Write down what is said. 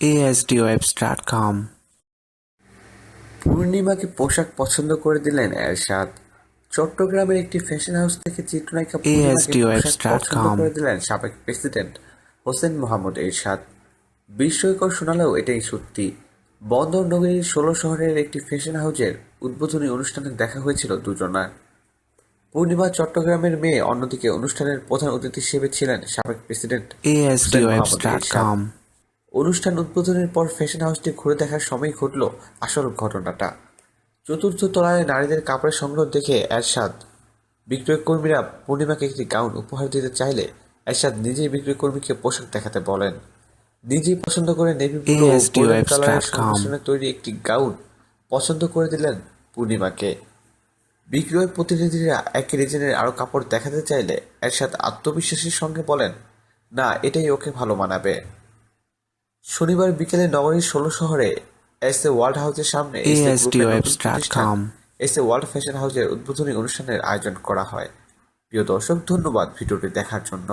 ASDWebs.com. পূর্ণিমাকে পোশাক পছন্দ করে দিলেন এরশাদ। চট্টগ্রামের একটি ফ্যাশন হাউস থেকে চিত্রনায়িকা পছন্দ করে দিলেন সাবেক প্রেসিডেন্ট হোসেন মোহাম্মদ এরশাদ। বিস্ময়কর শোনালেও এটাই সত্যি। বন্দর নগরীর ষোলো শহরের একটি ফ্যাশন হাউসের উদ্বোধনী অনুষ্ঠানে দেখা হয়েছিল দুজনার পূর্ণিমা চট্টগ্রামের মেয়ে অন্যদিকে অনুষ্ঠানের প্রধান অতিথি হিসেবে ছিলেন সাবেক প্রেসিডেন্ট অনুষ্ঠান উদ্বোধনের পর ফ্যাশন হাউসটি ঘুরে দেখার সময় ঘটল আসল ঘটনাটা। চতুর্থ তলায় নারীদের কাপড়ের সংগ্রহ দেখে এরশাদ। বিক্রয় কর্মীরা পূর্ণিমাকে একটি গাউন উপহার দিতে চাইলে এরশাদ নিজেই বিক্রয় কর্মীকে পোশাক দেখাতে বলেন। নিজেই পছন্দ করে নেভি ব্লু কালারের তৈরি একটি গাউন পছন্দ করে দিলেন পূর্ণিমাকে। বিক্রয় প্রতিনিধিরা একই ডিজাইনের আরও কাপড় দেখাতে চাইলে এরশাদ আত্মবিশ্বাসের সঙ্গে বলেন না এটাই ওকে ভালো মানাবে। শনিবার বিকেলে নগরীর ষোলো শহরে এস এ ওয়ার্ল্ড হাউসের সামনে এস এ ওয়ার্ল্ড ফ্যাশন হাউসের উদ্বোধনী অনুষ্ঠানের আয়োজন করা হয়। প্রিয় দর্শক ধন্যবাদ ভিডিওটি দেখার জন্য।